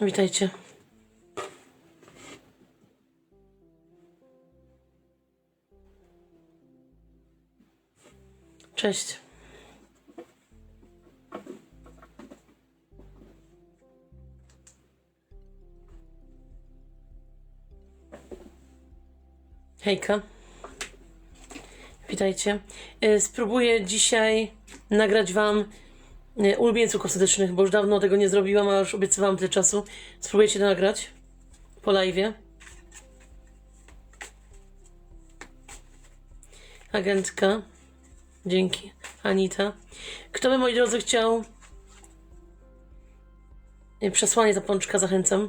Witajcie. Cześć. Hejka. Witajcie. E, Spróbuję dzisiaj nagrać Wam ulubieńców kosmetycznych, bo już dawno tego nie zrobiłam, a już obiecywałam tyle czasu. Spróbujecie to nagrać po live'ie. Agentka. Dzięki. Anita. Kto by, moi drodzy, chciał e, przesłanie zapączka, zachęcam.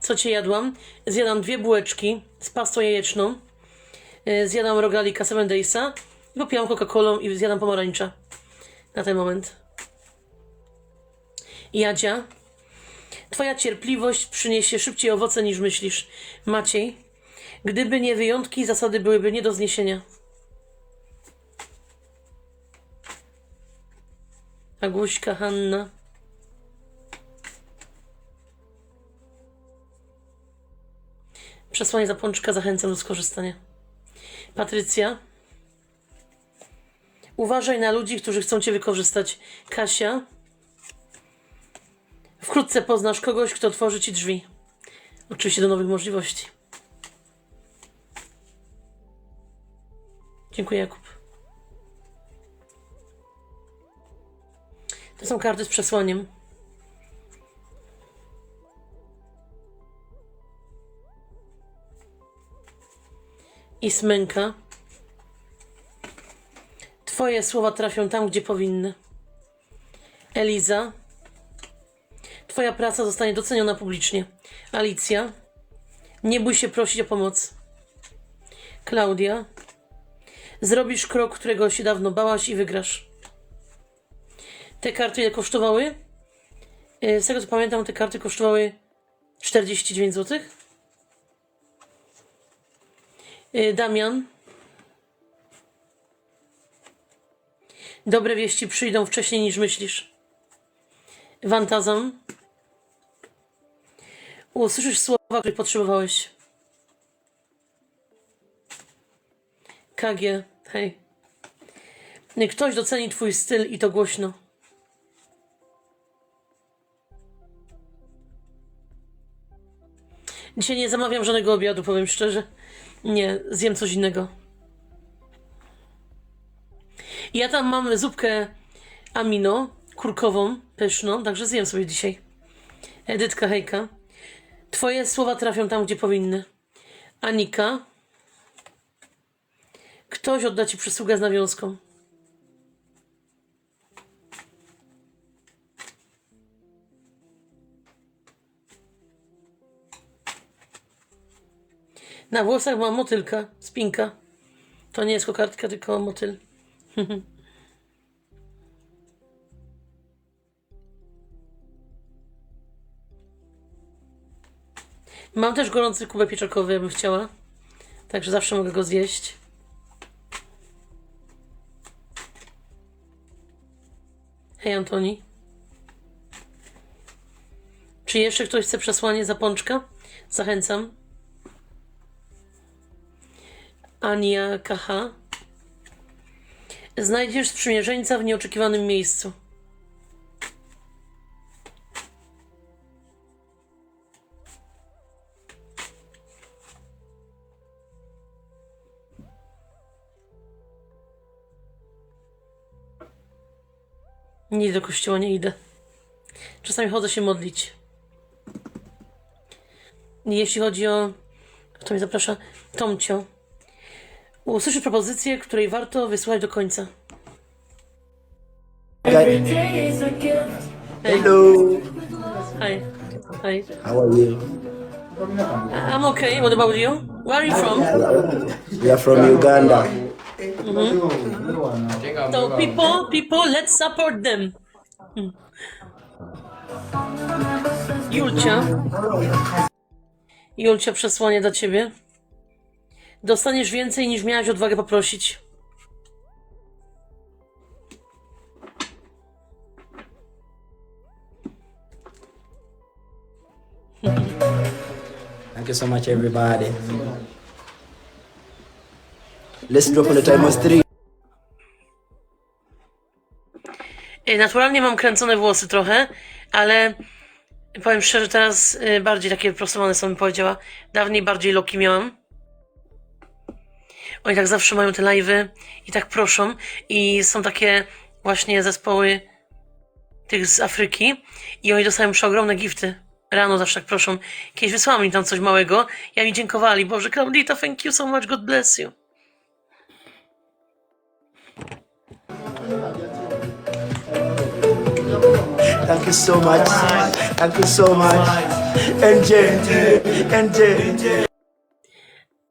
Co cię jadłam? Zjadam dwie bułeczki z pastą jajeczną. Yy, Zjadam rogalika Seven Daysa. I popijam Coca-Colą i zjadam pomarańcza. Na ten moment. Jadzia. Twoja cierpliwość przyniesie szybciej owoce niż myślisz. Maciej. Gdyby nie wyjątki, zasady byłyby nie do zniesienia. Aguśka, Hanna. Przesłanie zapączka zachęcam do skorzystania. Patrycja. Uważaj na ludzi, którzy chcą cię wykorzystać. Kasia. Wkrótce poznasz kogoś, kto otworzy ci drzwi. Oczywiście do nowych możliwości. Dziękuję, Jakub. To są karty z przesłaniem. i smęka. Twoje słowa trafią tam, gdzie powinny. Eliza. Twoja praca zostanie doceniona publicznie. Alicja. Nie bój się prosić o pomoc. Klaudia. Zrobisz krok, którego się dawno bałaś i wygrasz. Te karty ile kosztowały? E, Z tego co pamiętam, te karty kosztowały 49 zł. Y, Damian. Dobre wieści przyjdą wcześniej niż myślisz. Wantazam. Usłyszysz słowa, których potrzebowałeś. KG. Hej. Ktoś doceni twój styl i to głośno. Dzisiaj nie zamawiam żadnego obiadu, powiem szczerze. Nie, zjem coś innego. Ja tam mam zupkę amino, kurkową, pyszną, także zjem sobie dzisiaj. Edytka, hejka. Twoje słowa trafią tam, gdzie powinny. Anika. Ktoś odda ci przysługę z nawiązką. Na włosach mam motylka, spinka. To nie jest kokardka, tylko motyl. Mam też gorący kubek pieczokowy, jakbym chciała. Także zawsze mogę go zjeść. Hej Antoni. Czy jeszcze ktoś chce przesłanie zapączka? Zachęcam. Ania Kaha. Znajdziesz sprzymierzeńca w nieoczekiwanym miejscu. Nie do kościoła nie idę. Czasami chodzę się modlić. Jeśli chodzi o. Kto mnie zaprasza? Tomcio. Usłyszy propozycję, której warto wysłuchać do końca. Every day is a gift. Hello. Hi. Hi. How are you? I'm okay. What about you? Where are you from? We are from Uganda. So people, people, let's support them. Hmm. Julcia. Julcia, przesłanie dla ciebie. Dostaniesz więcej niż miałaś odwagę poprosić. Thank you so much, everybody. Let's drop on the time of three. Y, naturalnie mam kręcone włosy trochę, ale powiem szczerze, teraz y, bardziej takie wyprostowane są, bym powiedziała. Dawniej bardziej loki miałam. Oni tak zawsze mają te live'y i tak proszą. I są takie właśnie zespoły tych z Afryki i oni dostają przeogromne gifty. Rano zawsze tak proszą. Kiedyś wysłałam im tam coś małego. Ja mi dziękowali. Boże, Claudita, thank you so much, God bless you. Thank you so much. Thank you so much. NJ, NJ.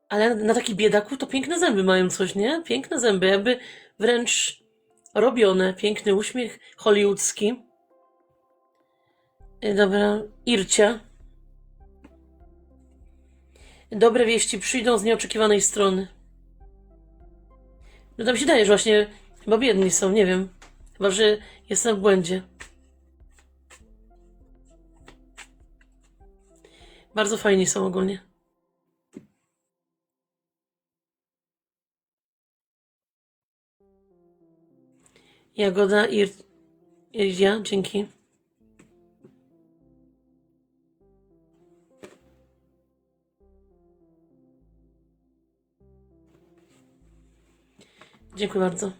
Ale na takich biedaków to piękne zęby mają coś, nie? Piękne zęby, jakby wręcz robione. Piękny uśmiech hollywoodzki. Y, Dobra, Ircia. Dobre wieści przyjdą z nieoczekiwanej strony. No tam się daje, że właśnie chyba biedni są, nie wiem. Chyba, że jestem w błędzie. Bardzo fajni są ogólnie. Jagoda Ir... Iria, dzięki. Dziękuję bardzo.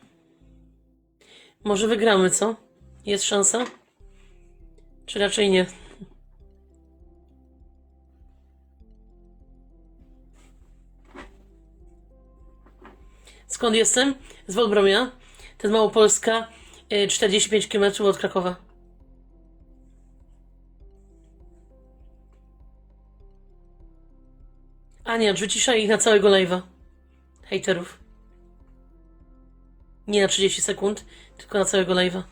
Może wygramy, co? Jest szansa? Czy raczej nie? Skąd jestem? Z Wolbromia. To jest Małopolska, y, 45 km od Krakowa. Ania, wyciszaj ich na całego live'a. Hejterów. Nie na 30 sekund, tylko na całego live'a.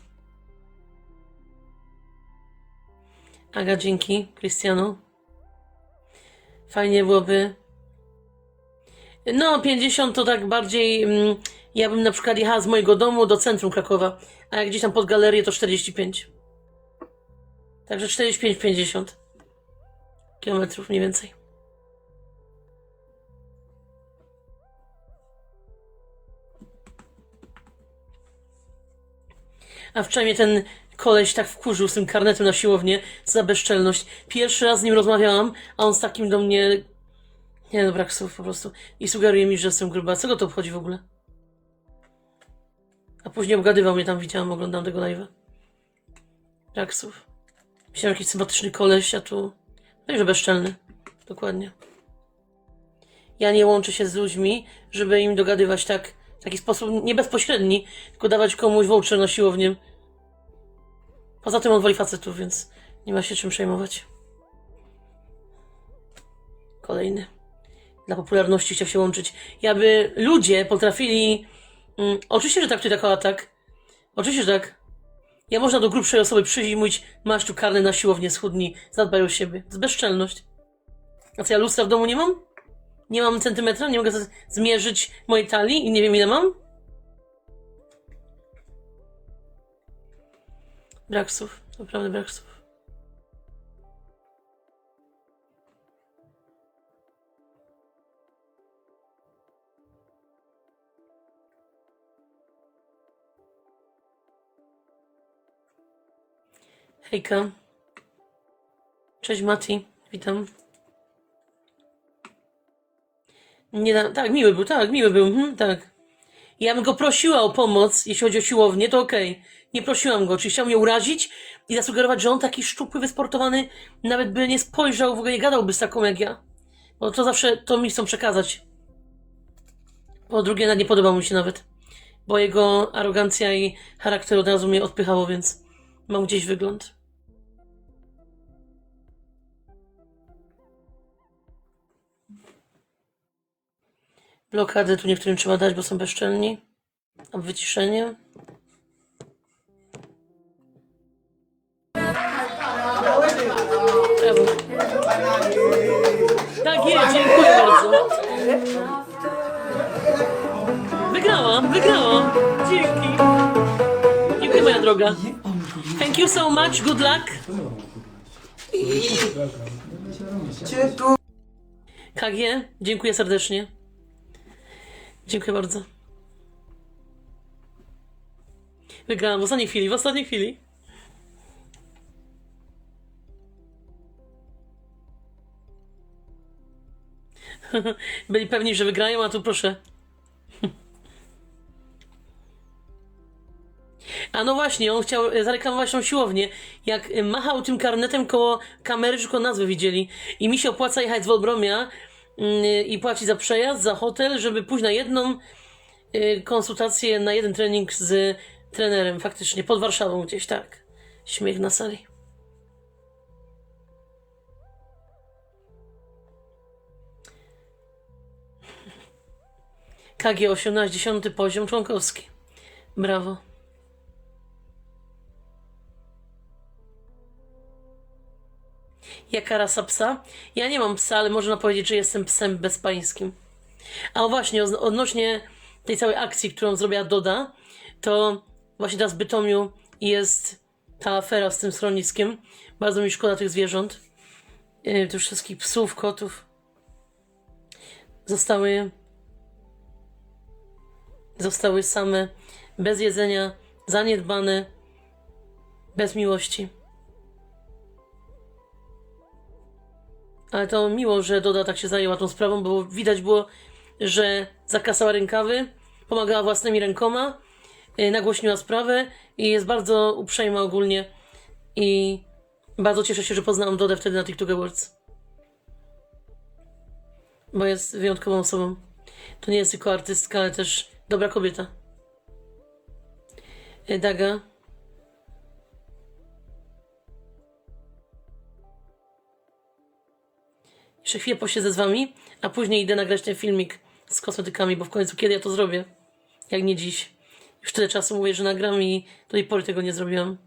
Aga, dzięki. Cristiano. Fajnie byłoby. No, 50 to tak bardziej. Mm, ja bym na przykład jechała z mojego domu do centrum Krakowa, a jak gdzieś tam pod galerię to 45. Także 45-50 kilometrów mniej więcej. A wczoraj mnie ten koleś tak wkurzył z tym karnetem na siłownię, za bezczelność. Pierwszy raz z nim rozmawiałam, a on z takim do mnie nie no, brak słów po prostu. I sugeruje mi, że jestem gruba. Co go to obchodzi w ogóle? A później obgadywał mnie tam, widziałam, oglądam tego live'a. Brak słów. Myślałem, jakiś sympatyczny koleś, a tu... No i że bezczelny. Dokładnie. Ja nie łączę się z ludźmi, żeby im dogadywać tak, w taki sposób nie bezpośredni, tylko dawać komuś voucher na siłownię. Poza tym on woli facetów, więc nie ma się czym przejmować. Kolejny dla popularności chciał się łączyć. I aby ludzie potrafili. Mm, oczywiście, że tak, ty taka tak. Oczywiście, że tak. Ja można do grubszej osoby przyjść i mówić, masz tu karny na siłownię, schudnij, zadbaj o siebie. To jest bezczelność. A co, ja lustra w domu nie mam? Nie mam centymetra? Nie mogę zmierzyć mojej talii i nie wiem ile mam? Brak słów. Naprawdę brak Hejka. Cześć Mati, witam. Nie da... Tak, miły był, tak, miły był, mhm, tak. Ja bym go prosiła o pomoc, jeśli chodzi o siłownię, to okej. Nie prosiłam go, czyli chciał mnie urazić i zasugerować, że on taki szczupły, wysportowany, nawet by nie spojrzał, w ogóle nie gadałby z taką jak ja. Bo to zawsze to mi chcą przekazać. Po drugie, nie podobał mi się nawet. Bo jego arogancja i charakter od razu mnie odpychało, więc mam gdzieś wygląd. Blokady tu niektórym trzeba dać, bo są bezczelni. A wyciszenie. Brawo. Tak jest, dziękuję bardzo. Wygrałam, wygrałam. Dzięki. Dziękuję moja droga. Thank you so much, good luck. KG, dziękuję serdecznie. Dziękuję bardzo. Wygrałam w ostatniej chwili, w ostatniej chwili. Byli pewni, że wygrają, a tu proszę. A no właśnie, on chciał zareklamować tą siłownię. Jak machał tym karnetem koło kamery, tylko nazwę widzieli. I mi się opłaca jechać z Wolbromia i płacić za przejazd, za hotel, żeby pójść na jedną y, konsultację, na jeden trening z trenerem, faktycznie, pod Warszawą gdzieś, tak. Śmiech na sali. KG 18, 10 poziom członkowski. Brawo. Jaka rasa psa? Ja nie mam psa, ale można powiedzieć, że jestem psem bezpańskim. A właśnie, od- odnośnie tej całej akcji, którą zrobiła Doda, to właśnie teraz w Bytomiu jest ta afera z tym schroniskiem. Bardzo mi szkoda tych zwierząt. Yy, tych wszystkich psów, kotów. Zostały zostały same, bez jedzenia, zaniedbane, bez miłości. Ale to miło, że Doda tak się zajęła tą sprawą, bo widać było, że zakasała rękawy, pomagała własnymi rękoma, yy, nagłośniła sprawę i jest bardzo uprzejma ogólnie. I bardzo cieszę się, że poznałam Dodę wtedy na TikTok Awards. Bo jest wyjątkową osobą. To nie jest tylko artystka, ale też dobra kobieta. Yy, Daga. Jeszcze chwilę posiedzę z wami, a później idę nagrać ten filmik z kosmetykami, bo w końcu kiedy ja to zrobię? Jak nie dziś. Już tyle czasu mówię, że nagram i do tej pory tego nie zrobiłam.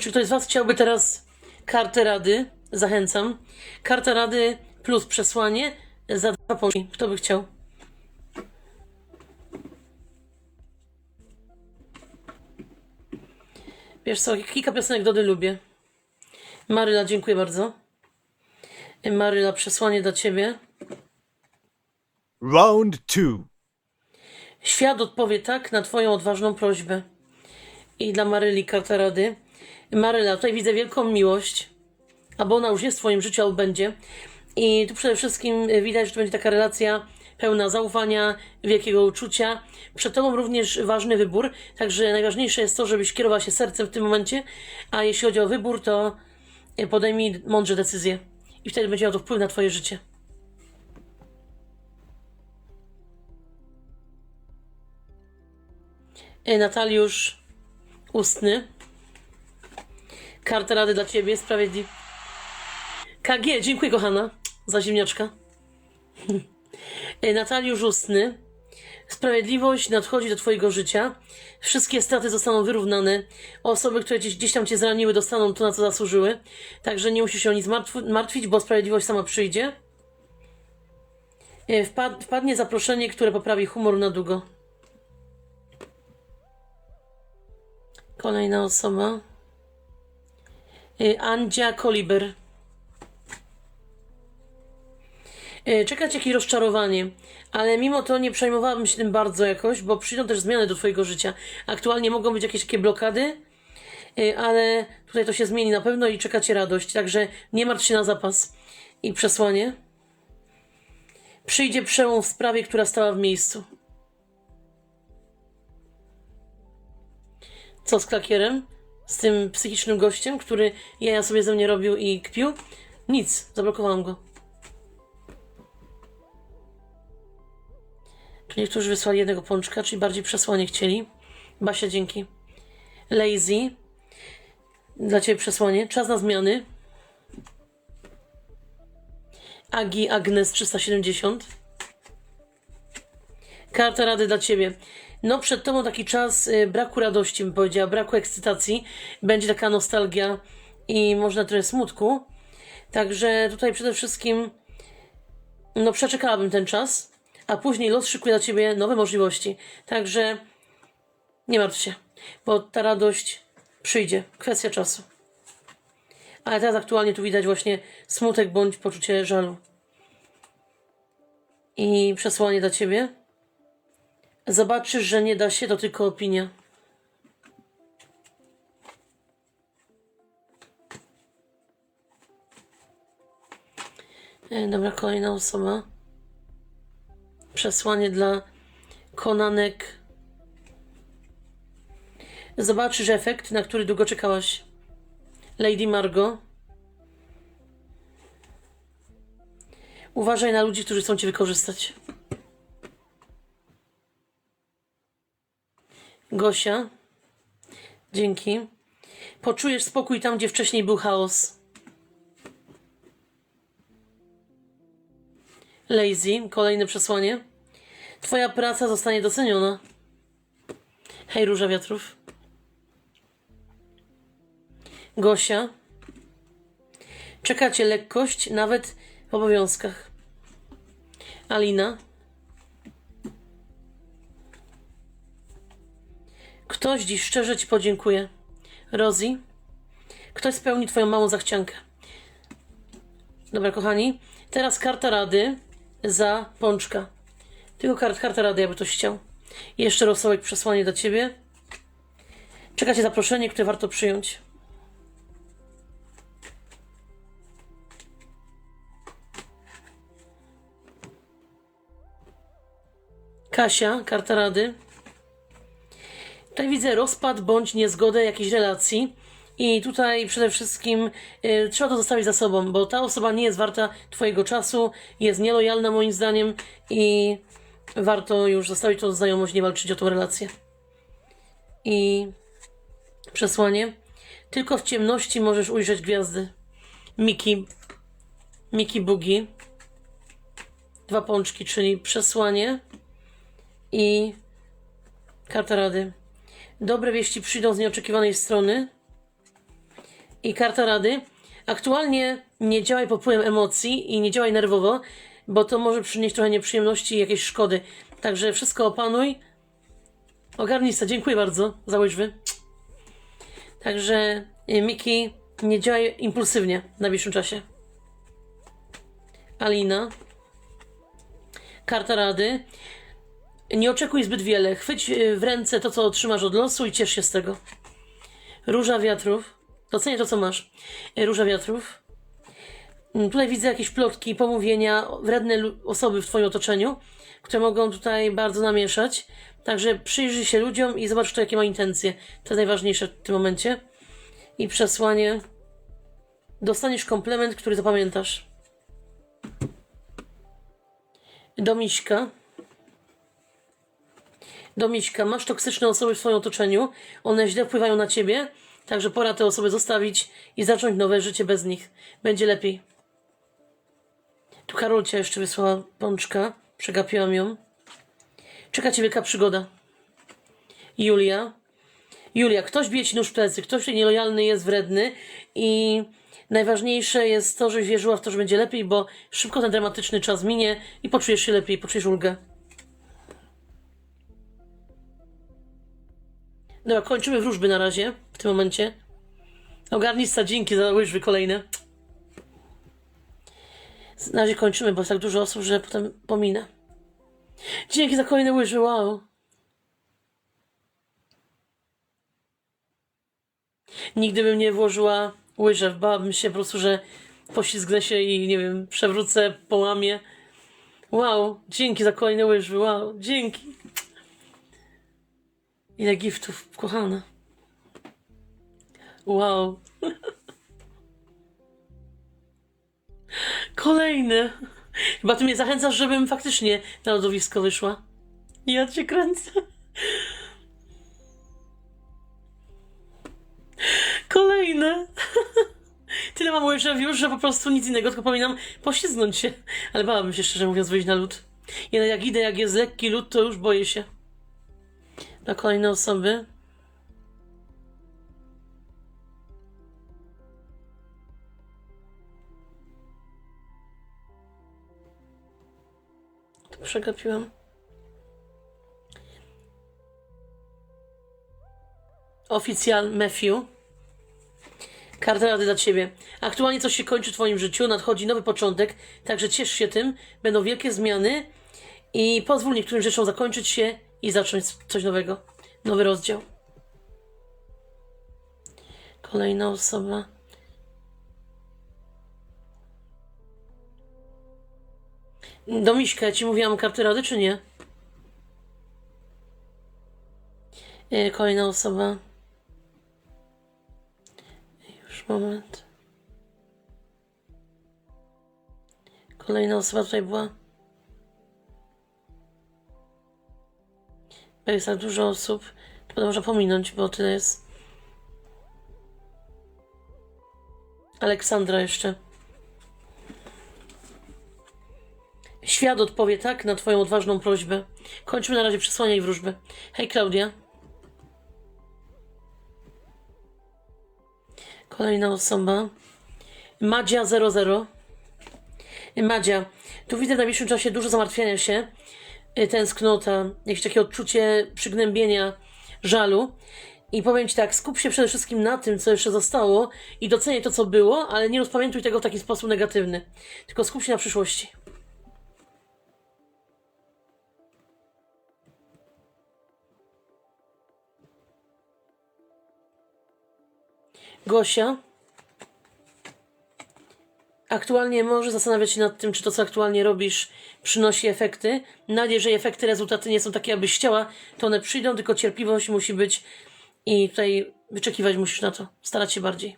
Czy ktoś z Was chciałby teraz kartę rady? Zachęcam. Karta rady plus przesłanie za dwa punkty. Kto by chciał? Wiesz co, kilka piosenek Dody lubię. Maryla, dziękuję bardzo. E, Maryla, przesłanie dla Ciebie. Round two. Świat odpowie tak na Twoją odważną prośbę. I dla Maryli karta rady. Maryla, tutaj widzę wielką miłość, albo ona już jest w Twoim życiu, albo będzie. I tu przede wszystkim y, widać, że to będzie taka relacja pełna zaufania, wielkiego uczucia. Przed Tobą również ważny wybór, także najważniejsze jest to, żebyś kierowała się sercem w tym momencie, a jeśli chodzi o wybór, to y, podejmij mądrze decyzje. I wtedy będzie miało to wpływ na Twoje życie. Y, Nataliusz Ustny. Karta rady dla ciebie, sprawiedliwy. KG, dziękuję kochana za ziemniaczka. Nataliusz Ustny. Sprawiedliwość nadchodzi do twojego życia. Wszystkie straty zostaną wyrównane. Osoby, które gdzieś, gdzieś tam cię zraniły, dostaną to, na co zasłużyły. Także nie musisz się o nic martw- martwić, bo sprawiedliwość sama przyjdzie. Y, Wpad- wpadnie zaproszenie, które poprawi humor na długo. Kolejna osoba. Y, Andzia Koliber. Y, Czeka cię jakieś rozczarowanie, ale mimo to nie przejmowałabym się tym bardzo jakoś, bo przyjdą też zmiany do twojego życia. Aktualnie mogą być jakieś takie blokady, y, ale tutaj to się zmieni na pewno i czeka cię radość, także nie martw się na zapas. I przesłanie. Przyjdzie przełom w sprawie, która stała w miejscu. Co z klakierem? Z tym psychicznym gościem, który jaja sobie ze mnie robił i kpił? Nic, zablokowałam go. Tu niektórzy wysłali jednego pączka, czyli bardziej przesłanie chcieli. Basia, dzięki. Lazy. Dla Ciebie przesłanie. Czas na zmiany. Agi Agnes 370. Karta rady dla Ciebie. No, przed tobą taki czas y, braku radości, bym powiedziała, braku ekscytacji. Będzie taka nostalgia i można trochę smutku. Także tutaj przede wszystkim, no, przeczekałabym ten czas, a później los szykuje dla ciebie nowe możliwości. Także nie martw się, bo ta radość przyjdzie. Kwestia czasu. Ale teraz aktualnie tu widać właśnie smutek bądź poczucie żalu. I przesłanie dla ciebie. Zobaczysz, że nie da się, to tylko opinia. E, Dobra, kolejna osoba. Przesłanie dla konanek. Zobaczysz efekt, na który długo czekałaś. Lady Margot. Uważaj na ludzi, którzy chcą cię wykorzystać. Gosia. Dzięki. Poczujesz spokój tam, gdzie wcześniej był chaos. Lazy, kolejne przesłanie. Twoja praca zostanie doceniona. Hej, róża wiatrów. Gosia. Czekacie lekkość, nawet w obowiązkach. Alina. Ktoś dziś szczerze Ci podziękuje. Rozi. Ktoś spełni Twoją małą zachciankę. Dobra, kochani. Teraz karta rady za pączka. Tylko kart, karta rady, jakby ktoś chciał. Jeszcze rosołek przesłanie dla Ciebie. Czekacie zaproszenie, które warto przyjąć. Kasia, karta rady. Tutaj widzę rozpad bądź niezgodę jakiejś relacji. I tutaj przede wszystkim y, trzeba to zostawić za sobą, bo ta osoba nie jest warta Twojego czasu, jest nielojalna moim zdaniem i warto już zostawić tą znajomość, nie walczyć o tą relację. I przesłanie. Tylko w ciemności możesz ujrzeć gwiazdy. Miki. Miki Bugi. Dwa pączki, czyli przesłanie i karta rady. Dobre wieści przyjdą z nieoczekiwanej strony. I karta rady. Aktualnie nie działaj pod wpływem emocji i nie działaj nerwowo, bo to może przynieść trochę nieprzyjemności i jakieś szkody. Także wszystko opanuj. Ogarnij się. Dziękuję bardzo za łyżwy. Także y, Miki, nie działaj impulsywnie w najbliższym czasie. Alina. Karta rady. Nie oczekuj zbyt wiele. Chwyć y, w ręce to, co otrzymasz od losu i ciesz się z tego. Róża wiatrów. Docenię to, co masz. Y, Róża wiatrów. Mm, Tutaj widzę jakieś plotki, pomówienia, wredne osoby w Twoim otoczeniu, które mogą tutaj bardzo namieszać. Także przyjrzyj się ludziom i zobacz, kto jakie ma intencje. To jest najważniejsze w tym momencie. I przesłanie. Dostaniesz komplement, który zapamiętasz. Domiśka. Domiśka, masz toksyczne osoby w swoim otoczeniu, one źle wpływają na ciebie, także pora te osoby zostawić i zacząć nowe życie bez nich. Będzie lepiej. Tu Karolcia jeszcze wysłała pączka, przegapiłam ją. Czeka cię wielka przygoda. Julia. Julia, ktoś bije ci nóż w plecy, ktoś nielojalny jest wredny i najważniejsze jest to, żebyś wierzyła w to, że będzie lepiej, bo szybko ten dramatyczny czas minie i poczujesz się lepiej, poczujesz ulgę. Dobra, kończymy wróżby na razie, w tym momencie. Ogarnij sadzinki za łyżwy kolejne. Na razie kończymy, bo jest tak dużo osób, że potem pominę. Dzięki za kolejne łyżwy, wow. Nigdy bym nie włożyła łyżew, bałabym się po prostu, że poślizgnę się i nie wiem, przewrócę, połamię. Wow, dzięki za kolejne łyżwy, wow, dzięki. Ile giftów, kochana. Wow. Kolejny. Chyba ty mnie zachęcasz, żebym faktycznie na lodowisko wyszła. Ja cię kręcę. Kolejne. Tyle mam łyżew już, że po prostu nic innego, tylko powinnam poślizgnąć się. Ale bałabym się szczerze mówiąc wyjść na lód. Jednak jak idę, jak jest lekki lód, to już boję się. Dla kolejnej osoby. To przegapiłam. Oficjal Matthew. Karta rady dla ciebie. Aktualnie coś się kończy w twoim życiu, nadchodzi nowy początek, także ciesz się tym. Będą wielkie zmiany i pozwól niektórym rzeczom zakończyć się i zacząć coś nowego. Nowy rozdział. Kolejna osoba. Domiśka, ja ci mówiłam karty rady, czy nie? E, Kolejna osoba. Już moment. Kolejna osoba tutaj była. Jest tak dużo osób. To można pominąć, bo tyle jest. Aleksandra jeszcze. Świat odpowie tak na Twoją odważną prośbę. Kończmy na razie przesłania i wróżby. Hej, Klaudia. Kolejna osoba. Madzia 00. Madzia, tu widzę w najbliższym czasie dużo zamartwiania się, tęsknota, jakieś takie odczucie przygnębienia, żalu. I powiem Ci tak, skup się przede wszystkim na tym, co jeszcze zostało i doceniaj to, co było, ale nie rozpamiętuj tego w taki sposób negatywny. Tylko skup się na przyszłości. Gosia. Aktualnie możesz zastanawiać się nad tym, czy to, co aktualnie robisz, przynosi efekty. Nawet jeżeli efekty, rezultaty nie są takie, abyś chciała, to one przyjdą, tylko cierpliwość musi być i tutaj wyczekiwać musisz na to. Starać się bardziej.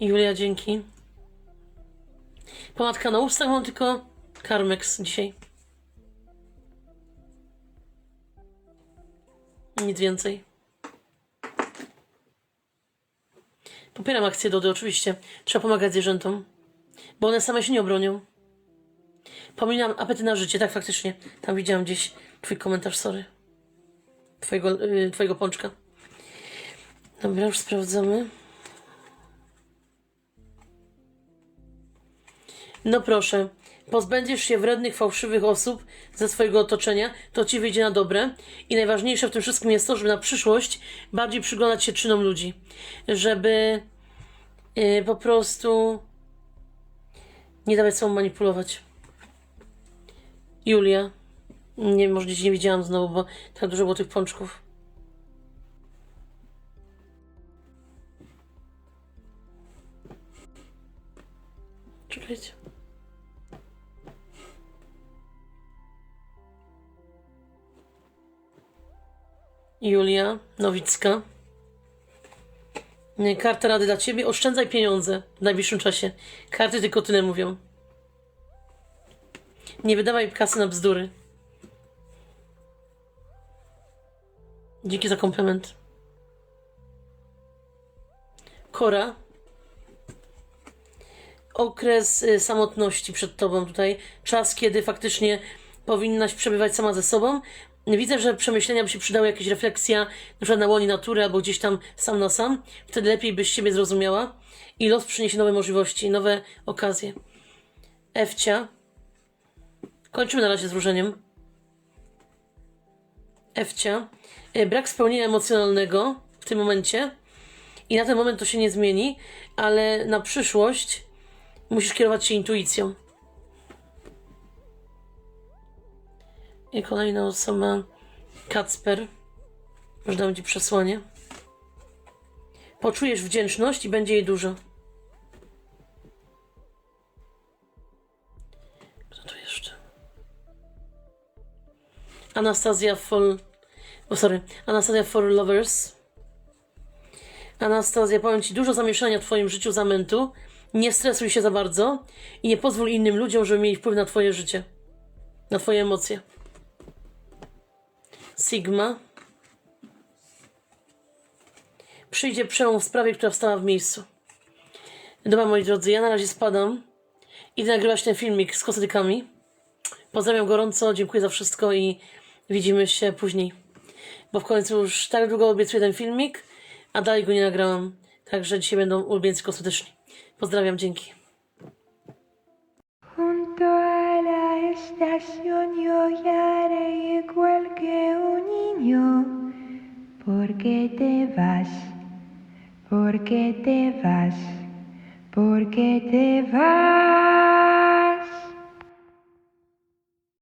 Julia, dzięki. Pomadka na ustach mam tylko Carmex dzisiaj. Nic więcej. Popieram akcję Dody, oczywiście. Trzeba pomagać zwierzętom. Bo one same się nie obronią. Pominam apetyt na życie, tak faktycznie. Tam widziałam gdzieś twój komentarz, sorry. Twojego, yy, twojego pączka. Dobra, już sprawdzamy. No proszę, pozbędziesz się wrednych, fałszywych osób ze swojego otoczenia, to ci wyjdzie na dobre. I najważniejsze w tym wszystkim jest to, żeby na przyszłość bardziej przyglądać się czynom ludzi. Żeby yy, po prostu nie dawać sobą manipulować. Julia. Nie, może dziś nie widziałam znowu, bo tak dużo było tych pączków. Czekajcie. Julia Nowicka. Karta rady dla ciebie. Oszczędzaj pieniądze w najbliższym czasie. Karty tylko tyle mówią. Nie wydawaj kasy na bzdury. Dzięki za komplement. Kora. Okres y, samotności przed tobą tutaj. Czas, kiedy faktycznie powinnaś przebywać sama ze sobą. Widzę, że przemyślenia by się przydały, jakaś refleksja, na przykład na łonie natury albo gdzieś tam sam na sam. Wtedy lepiej byś siebie zrozumiała i los przyniesie nowe możliwości, nowe okazje. Ewcia. Kończymy na razie z wróżeniem. Ewcia. E, Brak spełnienia emocjonalnego w tym momencie. I na ten moment to się nie zmieni, ale na przyszłość musisz kierować się intuicją. I kolejna osoba, Kacper. Może dam Ci przesłanie. Poczujesz wdzięczność i będzie jej dużo. Kto tu jeszcze? Anastazja for... O, sorry. Anastazja for Lovers. Anastazja, powiem Ci, dużo zamieszania w Twoim życiu, zamętu. Nie stresuj się za bardzo i nie pozwól innym ludziom, żeby mieli wpływ na Twoje życie. Na Twoje emocje. Sigma. przyjdzie przełom w sprawie, która wstała w miejscu. Dobra, moi drodzy, ja na razie spadam. Idę nagrywać ten filmik z kosmetykami. Pozdrawiam gorąco, dziękuję za wszystko i widzimy się później. Bo w końcu już tak długo obiecuję ten filmik, a dalej go nie nagrałam. Także dzisiaj będą ulubieńcy kosmetyczni. Pozdrawiam, dzięki. Estación yo lloraré igual que un niño. ¿Por qué te vas? ¿Por qué te vas? ¿Por qué te vas?